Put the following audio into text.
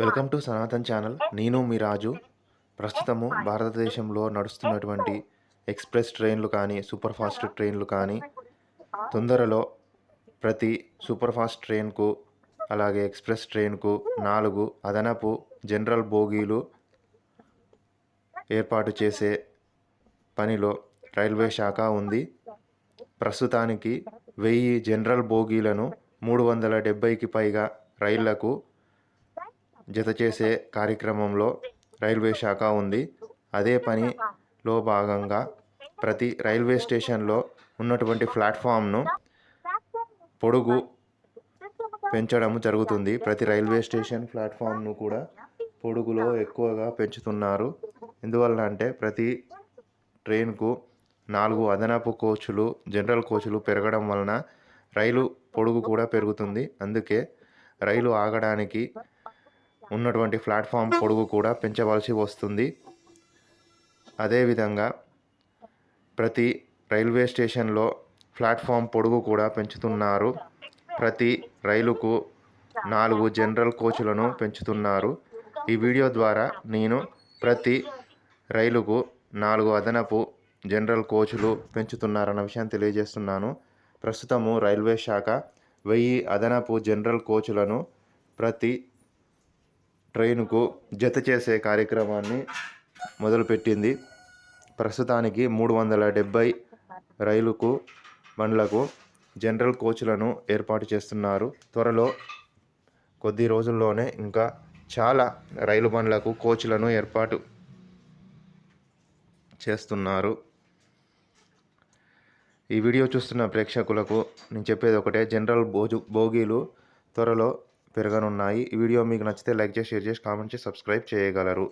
Welcome to Sanatan channel. నేను మీ రాజు. ప్రస్తుతము భారతదేశంలో నడుస్తున్నటువంటి ఎక్స్ప్రెస్ ట్రైన్లు కానీ సూపర్ ఫాస్ట్ ట్రైన్లు కానీ తొందరలో ప్రతి సూపర్ ఫాస్ట్ ట్రైన్కు అలాగే ఎక్స్ప్రెస్ ట్రైన్కు నాలుగు అదనపు జనరల్ బోగీలు ఏర్పాటు చేసే పనిలో రైల్వే శాఖ ఉంది. ప్రస్తుతానికి వెయ్యి జనరల్ బోగీలను మూడు వందల డెబ్బైకి పైగా రైళ్ళకు జత చేసే కార్యక్రమంలో రైల్వే శాఖ ఉంది. అదే పనిలో భాగంగా ప్రతి రైల్వే స్టేషన్లో ఉన్నటువంటి ప్లాట్ఫామ్ను పొడుగు పెంచడం జరుగుతుంది. ప్రతి రైల్వే స్టేషన్ ప్లాట్ఫామ్ను కూడా పొడుగులో ఎక్కువగా పెంచుతున్నారు. ఎందువల్ల అంటే ప్రతి ట్రైన్కు నాలుగు అదనపు కోచ్లు జనరల్ కోచ్లు పెరగడం వలన రైలు పొడుగు కూడా పెరుగుతుంది. అందుకే రైలు ఆగడానికి ఉన్నటువంటి ప్లాట్ఫామ్ పొడుగు కూడా పెంచవలసి వస్తుంది. అదేవిధంగా ప్రతి రైల్వే స్టేషన్లో ప్లాట్ఫామ్ పొడుగు కూడా పెంచుతున్నారు. ప్రతి రైలుకు నాలుగు జనరల్ కోచ్లను పెంచుతున్నారు. ఈ వీడియో ద్వారా నేను ప్రతి రైలుకు నాలుగు అదనపు జనరల్ కోచ్లు పెంచుతున్నారన్న విషయం తెలియజేస్తున్నాను. ప్రస్తుతము రైల్వే శాఖ వెయ్యి అదనపు జనరల్ కోచ్లను ప్రతి ట్రైనుకు జత చేసే కార్యక్రమాన్ని మొదలుపెట్టింది. ప్రస్తుతానికి మూడు వందల డెబ్బై రైలుకు బండ్లకు జనరల్ కోచ్లను ఏర్పాటు చేస్తున్నారు. త్వరలో కొద్ది రోజుల్లోనే ఇంకా చాలా రైలు బండ్లకు కోచ్లను ఏర్పాటు చేస్తున్నారు. ఈ వీడియో చూస్తున్న ప్రేక్షకులకు నేను చెప్పేది ఒకటే జనరల్ బోజు బోగీలు త్వరలో పెరగనున్నాయి. ఈ వీడియో మీకు నచ్చితే లైక్ చేసి షేర్ చేసి కామెంట్ చేసి సబ్స్క్రైబ్ చేయగలరు.